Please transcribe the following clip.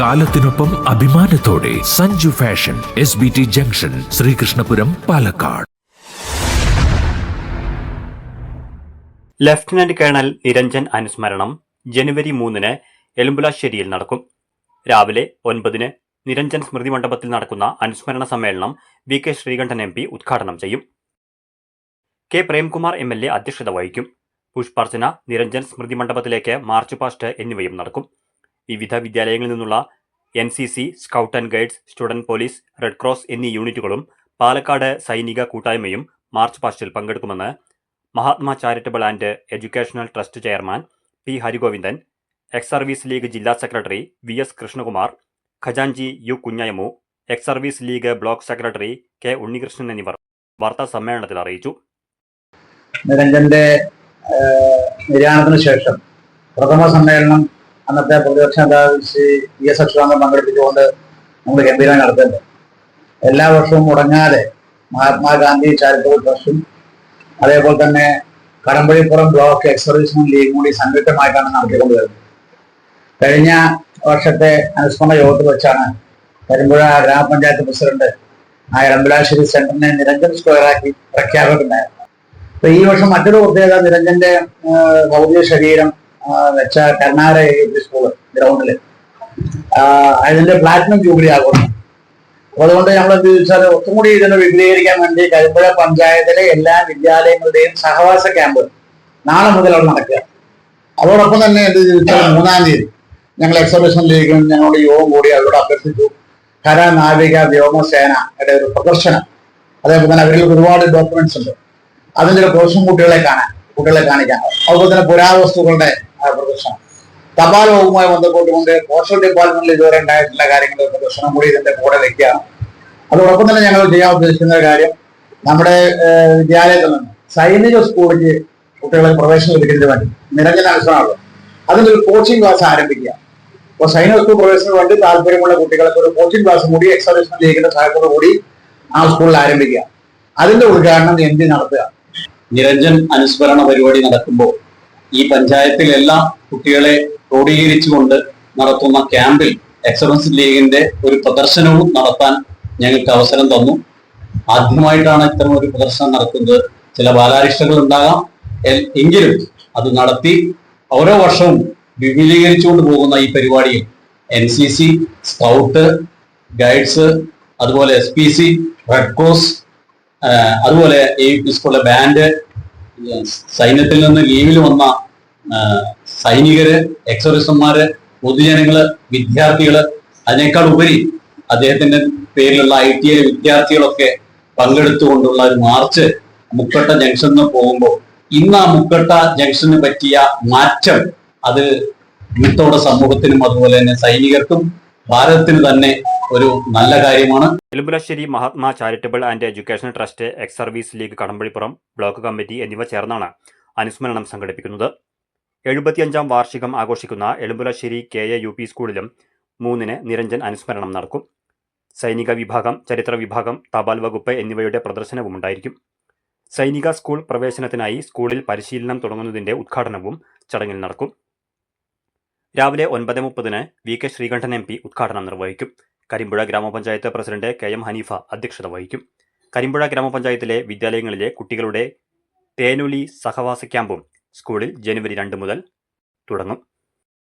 കാലത്തിനൊപ്പം അഭിമാനത്തോടെ Sanju fashion S B T junction Sreekrishnapuram Palakkad. Lieutenant colonel Niranjan അനുസ്മരണം ജനുവരി മൂന്നിന് എലുമ്പുലാശ്ശേരിയിൽ നടക്കും. രാവിലെ ഒൻപതിന് നിരഞ്ജൻ സ്മൃതി മണ്ഡപത്തിൽ നടക്കുന്ന അനുസ്മരണ സമ്മേളനം V K Sreekandan M P ഉദ്ഘാടനം ചെയ്യും. K Premkumar M L A അധ്യക്ഷത വഹിക്കും. പുഷ്പാർച്ചന നിരഞ്ജൻ സ്മൃതി മണ്ഡപത്തിലേക്ക് മാർച്ച് പാസ്റ്റ് എന്നിവയും നടക്കും. വിവിധ വിദ്യാലയങ്ങളിൽ നിന്നുള്ള N C C scout and guides student police red cross എന്നീ യൂണിറ്റുകളും പാലക്കാട് സൈനിക കൂട്ടായ്മയും മാർച്ച് പാസ്റ്റിൽ പങ്കെടുക്കുമെന്ന് Mahatma charitable and educational trust chairman P Harigovindan ex service league ജില്ലാ secretary V S Krishnakumar ഖജാൻജി U Kunhayamu ex service league block secretary K Unnikrishnan എന്നിവർ വാർത്താ സമ്മേളനത്തിൽ അറിയിച്ചു. നിരഞ്ജന്റെ നിര്യാണത്തിന് ശേഷം പ്രഥമ സമ്മേളനം അന്നത്തെ പ്രതിപക്ഷ നേതാവ് ശ്രീ വി എസ് അച്യുതാനന്ദൻ പങ്കെടുപ്പിച്ചുകൊണ്ട് നമ്മൾ ഗംഭീരമായി നടത്തേണ്ടത് എല്ലാ വർഷവും മുടങ്ങാതെ മഹാത്മാഗാന്ധി ചാരിറ്റബിൾ ട്രസ്റ്റും അതേപോലെ തന്നെ കടമ്പഴിപ്പുറം ബ്ലോക്ക് എക്സ് ലീഗ് കൂടി സംയുക്തമായിട്ടാണ് നടത്തിക്കൊണ്ട് വരുന്നത് കഴിഞ്ഞ വർഷത്തെ അനുസ്മരണ യോഗത്തിൽ വെച്ചാണ് കരിമ്പുഴ ഗ്രാമപഞ്ചായത്ത് പ്രസിഡന്റ് ആ എളമ്പലാശ്ശേരി സെന്ററിനെ നിരഞ്ജൻ സ്ക്വയറാക്കി പ്രഖ്യാപിക്കുന്നുണ്ടായിരുന്നു അപ്പൊ ഈ വർഷം മറ്റൊരു പ്രത്യേകത നിരഞ്ജന്റെ ഭൗതിക ശരീരം വെച്ച യു സ്കൂൾ ഗ്രൗണ്ടിൽ അതിന്റെ പ്ലാറ്റിനം ജൂബിലി ആഘോഷം അപ്പൊ അതുകൊണ്ട് നമ്മൾ എന്ത് ചോദിച്ചാൽ ഒത്തും കൂടി ഇതിനെ വിപുലീകരിക്കാൻ വേണ്ടി കരിമ്പുഴ പഞ്ചായത്തിലെ എല്ലാ വിദ്യാലയങ്ങളുടെയും സഹവാസ ക്യാമ്പ് നാളെ മുതൽ അവിടെ നടക്കുക. അതോടൊപ്പം തന്നെ എന്ത് ചോദിച്ചാൽ മൂന്നാം തീയതി ഞങ്ങൾ എക്സബിഷൻ ലീഗും ഞങ്ങളുടെ യോഗം കൂടി അവരോട് അഭ്യർത്ഥിച്ചു. കര നാവിക വ്യോമസേനയുടെ ഒരു പ്രദർശനം. അതേപോലെ തന്നെ അവരിൽ ഒരുപാട് ഡോക്യുമെന്റ്സ് ഉണ്ട്. അതിന്റെ ഒരു പ്രശ്നം കുട്ടികളെ കാണാൻ കുട്ടികളെ കാണിക്കാൻ. അതുപോലെ തന്നെ പുരാവസ്തുക്കളുടെ പ്രദർശനം. തപാൽ വകുപ്പുമായി ബന്ധപ്പെട്ടുകൊണ്ട് പോസ്റ്റൽ ഡിപ്പാർട്ട്മെന്റിൽ ഇതുവരെ ഉണ്ടായിട്ടുള്ള കാര്യങ്ങളുടെ പ്രദർശനം കൂടി ഇതിന്റെ കൂടെ വെക്കുകയാണ്. അതോടൊപ്പം തന്നെ ഞങ്ങൾ ചെയ്യാൻ ഉദ്ദേശിക്കുന്ന ഒരു കാര്യം നമ്മുടെ വിദ്യാലയത്തിൽ നിന്ന് സൈനിക സ്കൂളിലേക്ക് കുട്ടികളെ പ്രവേശനം ലഭിക്കുന്നതിന് വേണ്ടി നിരഞ്ജൻ അനുസരണമുള്ളത് അതിന്റെ കോച്ചിങ് ക്ലാസ് ആരംഭിക്കുക. അപ്പോൾ സൈനിക സ്കൂൾ പ്രവേശനത്തിന് വേണ്ടി താല്പര്യമുള്ള കുട്ടികൾക്ക് ഒരു കോച്ചിങ് ക്ലാസ് കൂടി എക്സാമിനേഷൻ ലീഗിന്റെ സഹായത്തോടു കൂടി ആ സ്കൂളിൽ ആരംഭിക്കുക. അതിന്റെ ഉദ്ഘാടനം എന്തി നടത്തുക? നിരഞ്ജൻ അനുസ്മരണ പരിപാടി നടക്കുമ്പോൾ ഈ പഞ്ചായത്തിലെല്ലാം കുട്ടികളെ ക്രോഡീകരിച്ചുകൊണ്ട് നടത്തുന്ന ക്യാമ്പിൽ എക്സലൻസ് ലീഗിന്റെ ഒരു പ്രദർശനവും നടത്താൻ ഞങ്ങൾക്ക് അവസരം തന്നു. ആദ്യമായിട്ടാണ് ഇത്തരം ഒരു പ്രദർശനം നടത്തുന്നത് ചില ബാലാരിഷ്ടകൾ ഉണ്ടാകാം. എങ്കിലും അത് നടത്തി ഓരോ വർഷവും വിപുലീകരിച്ചുകൊണ്ട് പോകുന്ന ഈ പരിപാടിയിൽ N C C scout guides അതുപോലെ S P C red cross അതുപോലെ ഈ സ്കൂളിലെ ബാൻഡ് സൈന്യത്തിൽ നിന്ന് ലീവിൽ വന്ന സൈനികര് എക്സോറിസന്മാര് പൊതുജനങ്ങൾ വിദ്യാർത്ഥികൾ അതിനേക്കാൾ ഉപരി അദ്ദേഹത്തിന്റെ പേരിലുള്ള ഐ ടി ഐ വിദ്യാർത്ഥികളൊക്കെ പങ്കെടുത്തുകൊണ്ടുള്ള ഒരു മാർച്ച് മുക്കട്ട ജംഗ്ഷനിൽ പോകുമ്പോൾ ഇന്ന് ആ മുക്കട്ട ജംഗ്ഷന് പറ്റിയ മാറ്റം അത് ഇന്നത്തോടെ സമൂഹത്തിനും അതുപോലെ തന്നെ സൈനികർക്കും ഭാരതത്തിന് തന്നെ ഒരു നല്ല കാര്യമാണ്. Elumbulassery Mahatma charitable and education trust ex service league Kadambazhipuram block committee എന്നിവ ചേർന്നാണ് അനുസ്മരണം സംഘടിപ്പിക്കുന്നത്. എഴുപത്തിയഞ്ചാം വാർഷികം ആഘോഷിക്കുന്ന Elumbulassery K A U P സ്കൂളിലും മൂന്നിന് നിരഞ്ജൻ അനുസ്മരണം നടക്കും. സൈനിക വിഭാഗം ചരിത്ര വിഭാഗം തപാൽ വകുപ്പ് എന്നിവയുടെ പ്രദർശനവും ഉണ്ടായിരിക്കും. സൈനിക സ്കൂൾ പ്രവേശനത്തിനായി സ്കൂളിൽ പരിശീലനം തുടങ്ങുന്നതിന്റെ ഉദ്ഘാടനവും ചടങ്ങിൽ നടക്കും. രാവിലെ ഒൻപത് മുപ്പതിന് V K Sreekandan M P ഉദ്ഘാടനം നിർവഹിക്കും. കരിമ്പുഴ ഗ്രാമപഞ്ചായത്ത് പ്രസിഡന്റ് കെ എം ഹനീഫ അധ്യക്ഷത വഹിക്കും. കരിമ്പുഴ ഗ്രാമപഞ്ചായത്തിലെ വിദ്യാലയങ്ങളിലെ കുട്ടികളുടെ തേനുലി സഹവാസ ക്യാമ്പും സ്കൂളിൽ ജനുവരി രണ്ട് മുതൽ തുടങ്ങും.